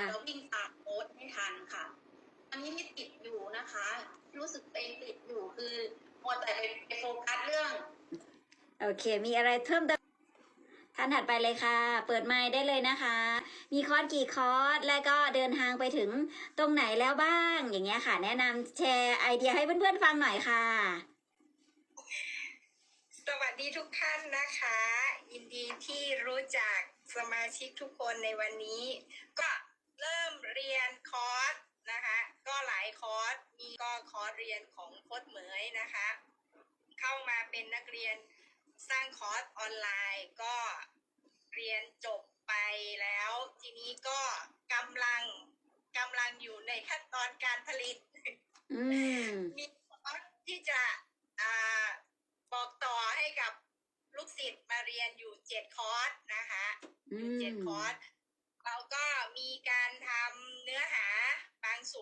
ค่ะจะวิ่งตามโค้ดไม่ทันค่ะ อันนี้ที่ติดอยู่นะคะ รู้สึกตัวเองติดอยู่คือมัวแต่ไปไปโฟกัสเรื่อง โอเค มีอะไรเพิ่มเติมท่านถัดไปเลยค่ะ เปิดไมค์ได้เลยนะคะ มีคอร์สกี่คอร์ส และก็เดินทางไปถึงตรงไหนแล้วบ้าง อย่างเงี้ยค่ะ แนะนำแชร์ไอเดียให้เพื่อนๆฟังหน่อยค่ะสวัสดีทุกท่านนะคะ ยินดีที่รู้จักสมาชิกทุกคนในวันนี้ ก็ เริ่มเรียนคอร์สนะคะก็หลายคอร์สมีก็คอร์สเรียนของโค้ดเหมยนะคะเข้ามาเป็นนักเรียนสร้างคอร์สออนไลน์ก็เรียนจบไปแล้ว ทีนี้ก็กำลังกำลังอยู่ในขั้นตอนการผลิตอืมมีคอร์สที่จะอ่าบอกต่อให้กับลูกศิษย์มาเรียนอยู่เจ็ดคอร์สนะคะอือยู่เจ็ดมคอร์ส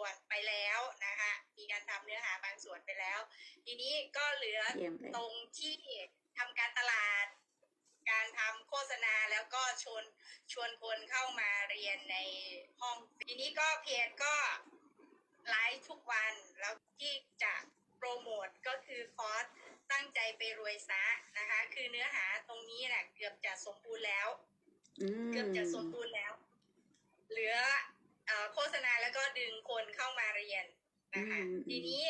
วนไปแล้วนะคะมีการทำเนื้อหาบางส่วนไปแล้ว ทีนี้ก็เหลือเยี่ยมเลยตรงที่ทำการตลาด การทำโฆษณาแล้วก็ชวนชวนคนเข้ามาเรียนในห้อง ทีนี้ก็เพจก็ไลฟ์ทุกวันแล้วที่จะโปรโมทก็คือคอร์สตั้งใจไปรวยซะนะคะ คือเนื้อหาตรงนี้นะเกือบจะสมบูรณ์แล้วอืมเกือบจะสมบูรณ์แล้ว เหลือเออ โฆษณาแล้วก็ดึงคนเข้ามาเรียนนะคะอืมทีนี้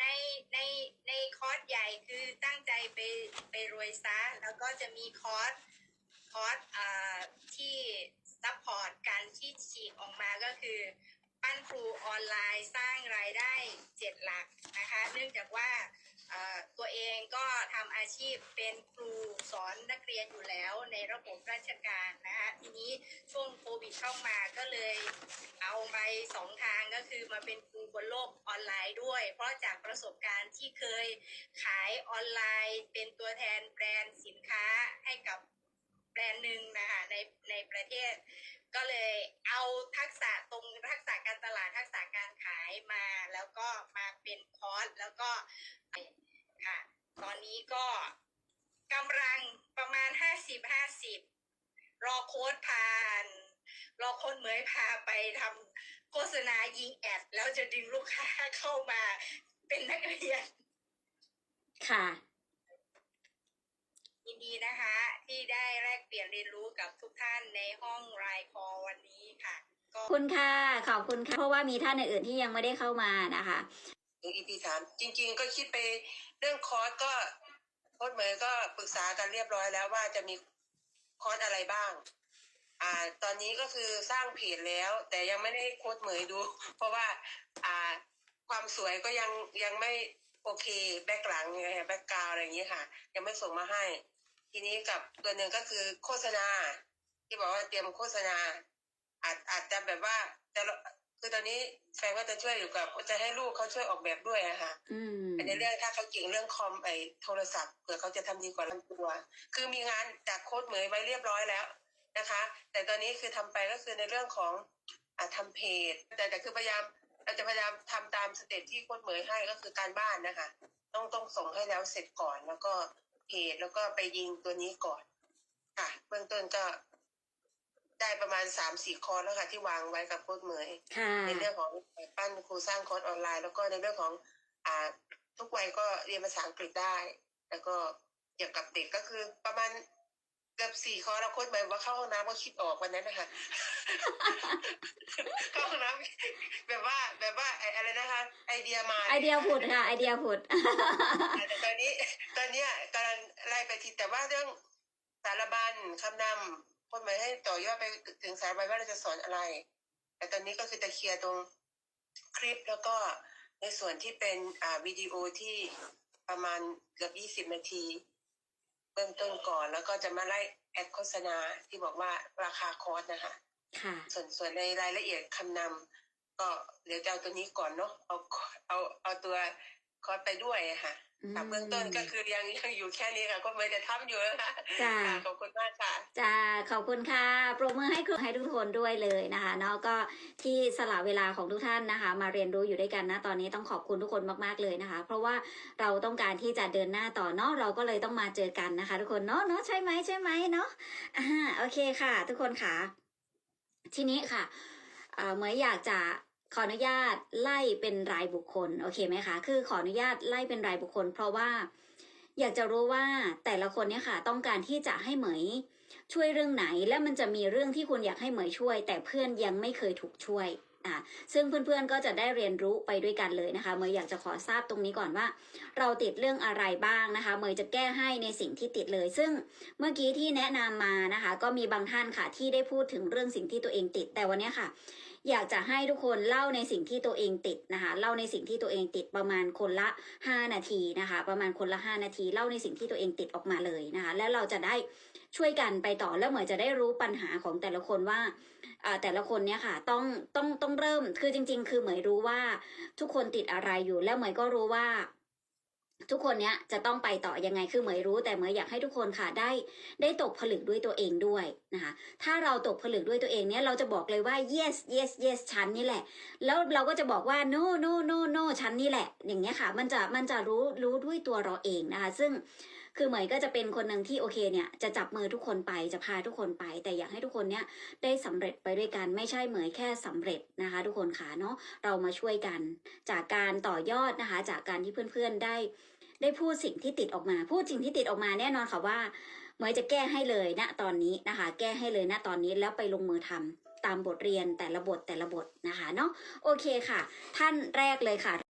ในในในคอร์สใหญ่คือตั้งใจไปไปรวยซะแล้วก็จะมีคอร์สคอร์สอ่าที่ซัพพอร์ตการที่ฉีกออกมาก็คือ ปั้นครูออนไลน์สร้างรายได้เจ็ดหลักนะคะ เนื่องจากว่าเอ่อ ตัวเองก็ทำอาชีพเป็นครูสอนนักเรียนอยู่แล้วในระบบราชการนะคะทีนี้ช่วงโควิดเข้ามาก็เลยเอาไปสองทางก็คือมาเป็นครูบนโลกออนไลน์ด้วย เพราะจากประสบการณ์ที่เคยขายออนไลน์ เป็นตัวแทนแบรนด์สินค้าให้กับแบรนด์หนึ่งนะคะในในประเทศ ก็เลยเอาทักษะตรงทักษะการตลาดทักษะการขายมา แล้วก็มาเป็นคอร์สแล้วก็ นนี้ก็กำลังประมาณห้าสิบห้าสิบรอโค้ดผ่าน รอโค้ดเหมยพาไปทำโฆษณายิงแอด แล้วจะดึงลูกค้าเข้ามาเป็นนักเรียน ค่ะ ยินดีนะคะ ที่ได้แลกเปลี่ยนเรียนรู้กับทุกท่านในห้องรายคอวันนี้ค่ะก็ขอบคุณค่ะ ขอบคุณค่ะ เพราะว่ามีท่านอื่นๆที่ยังไม่ได้เข้ามานะคะ ถึง EP สามจริง ๆ ก็คิดไปเรื่องคอร์สก็โค้ชเหมยก็ปรึกษากันเรียบร้อยแล้วว่าจะมีคอร์สอะไรบ้าง อ่า ตอนนี้ก็คือสร้างเพจแล้ว แต่ยังไม่ได้ให้โค้ชเหมยดู เพราะว่า อ่า ความสวยก็ยังยังไม่โอเค แบ็กหลังไงแบ็กกราวอะไรอย่างนี้ค่ะ ยังไม่ส่งมาให้ ทีนี้กับตัวหนึ่งก็คือโฆษณา ที่บอกว่าเตรียมโฆษณาอาจอาจจะแบบว่าจะ คือตอนนี้แฟนก็จะช่วยอยู่กับจะให้ลูกเขาช่วยออกแบบด้วยอะค่ะอืมในเรื่องถ้าเขาเก่งเรื่องคอมไอโทรศัพท์เผื่อเขาจะทำดีกว่าลำตัวคือมีงานจากโค้ดเหมยไว้เรียบร้อยแล้วนะคะ แต่ตอนนี้คือทำไปก็คือในเรื่องของอ่าทำเพจ แต่แต่คือพยายามเราจะพยายามทำตามสเต็ปที่โค้ดเหมยให้ก็คือการบ้านนะคะ ต้องต้องส่งให้แล้วเสร็จก่อนแล้วก็เพจแล้วก็ไปยิงตัวนี้ก่อนค่ะเบื้องต้นก็ ได้ประมาณสามสี่คอร์สแล้วค่ะ ที่วางไว้กับโค้ดเหมยค่ะในเรื่องของปั้นครูสร้างคอร์สออนไลน์ แล้วก็ในเรื่องของอ่าทุกวัยก็เรียนภาษาอังกฤษได้ แล้วก็เกี่ยวกับเด็กก็คือประมาณเกือบสี่คอร์สเราโค้ดไปว่าเข้าห้องน้ำก็คิดออกวันนั้นนะคะเข้าห้องน้ำแบบว่าแบบว่าไอ้อะไรนะคะ ไอเดียมาไอเดียผุดค่ะไอเดียผุดแต่ตอนนี้ ตอนเนี้ยกำลังไล่ไปทีแต่ว่าเรื่องสารบัญคำนำ คนหมายให้ต่อยอดไปถึงสารบัญว่าเราจะสอนอะไร แต่ตอนนี้ก็คือจะเคลียร์ตรงคลิปแล้วก็ในส่วนที่เป็นอ่าวิดีโอที่ประมาณเกือบยี่สิบ20นาที เบื้องต้นก่อนแล้วก็จะมาไล่แอดโฆษณาที่บอกว่าราคาคอร์สนะคะค่ะส่วนส่วนในรายละเอียดคำนำก็เดี๋ยวจะเอาตัวนี้ก่อนเนาะเอาเอาเอาตัวคอร์สไปด้วยอะค่ะอืม ค่ะเบื้องต้นก็คือยังยังอยู่แค่นี้ค่ะก็ไม่ได้ทำอยู่นะคะจ้าค่ะขอบคุณมากค่ะจ้าขอบคุณค่ะปรบมือให้ครูให้ทุกคนด้วยเลยนะคะเนาะก็ที่สละเวลาของทุกท่านนะคะ มาเรียนรู้อยู่ด้วยกันนะตอนนี้ต้องขอบคุณทุกคนมากๆเลยนะคะ เพราะว่าเราต้องการที่จะเดินหน้าต่อเนาะเราก็เลยต้องมาเจอกันนะคะ ทุกคนเนาะเนาะใช่ไหมใช่ไหมเนาะอ่าโอเคค่ะ ทุกคนค่ะ ทีนี้ค่ะเอ่อเหมยอยากจะ ขออนุญาตไล่เป็นรายบุคคลโอเคไหมคะ คือขออนุญาตไล่เป็นรายบุคคล เพราะว่าอยากจะรู้ว่าแต่ละคนเนี่ยค่ะ ต้องการที่จะให้เหมยช่วยเรื่องไหน และมันจะมีเรื่องที่คุณอยากให้เหมยช่วย แต่เพื่อนยังไม่เคยถูกช่วยอะซึ่งเพื่อนๆก็จะได้เรียนรู้ไปด้วยกันเลยนะคะเหมยอยากจะขอทราบตรงนี้ก่อนว่า เราติดเรื่องอะไรบ้างนะคะเหมยจะแก้ให้ในสิ่งที่ติดเลย ซึ่งเมื่อกี้ที่แนะนำมานะคะ ก็มีบางท่านค่ะที่ได้พูดถึงเรื่องสิ่งที่ตัวเองติดแต่วันนี้ค่ะ อยากจะให้ทุกคนเล่าในสิ่งที่ตัวเองติดนะคะ เล่าในสิ่งที่ตัวเองติดประมาณคนละ 5 นาทีนะคะ ประมาณคนละ 5 นาที เล่าในสิ่งที่ตัวเองติดออกมาเลยนะคะ แล้วเราจะได้ช่วยกันไปต่อแล้วเหมือนจะได้รู้ปัญหาของแต่ละคนว่าแต่ละคนเนี่ยค่ะต้องต้องต้องเริ่มคือจริง ๆ คือเหมยรู้ว่าทุกคนติดอะไรอยู่แล้วเหมยก็รู้ว่า ทุกคนเนี้ยจะต้องไปต่อยังไงคือเหมยรู้ แต่เหมยอยากให้ทุกคนค่ะได้ได้ตกผลึกด้วยตัวเองด้วยนะคะถ้าเราตกผลึกด้วยตัวเองเนี้ยเราจะบอกเลยว่า yes yes yes ฉันนี่แหละ แล้วเราก็จะบอกว่า no no no no ฉันนี่แหละ อย่างเงี้ยค่ะ มันจะมันจะรู้รู้ด้วยตัวเราเองนะคะซึ่ง คือเหมยก็จะเป็นคนหนึ่งที่โอเคเนี่ยจะจับมือทุกคนไปจะพาทุกคนไป แต่อยากให้ทุกคนเนี่ยได้สำเร็จไปด้วยกันไม่ใช่เหมยแค่สำเร็จนะคะ ทุกคนค่ะเนาะเรามาช่วยกัน จากการต่อยอดนะคะ จากการที่เพื่อนๆได้ ได้พูดสิ่งที่ติดออกมา พูดสิ่งที่ติดออกมาแน่นอนค่ะว่าเหมยจะแก้ให้เลยณตอนนี้นะคะ แก้ให้เลยณตอนนี้แล้วไปลงมือทำตามบทเรียนแต่ละบทแต่ละบทนะคะเนาะโอเคค่ะ ท่านแรกเลยค่ะ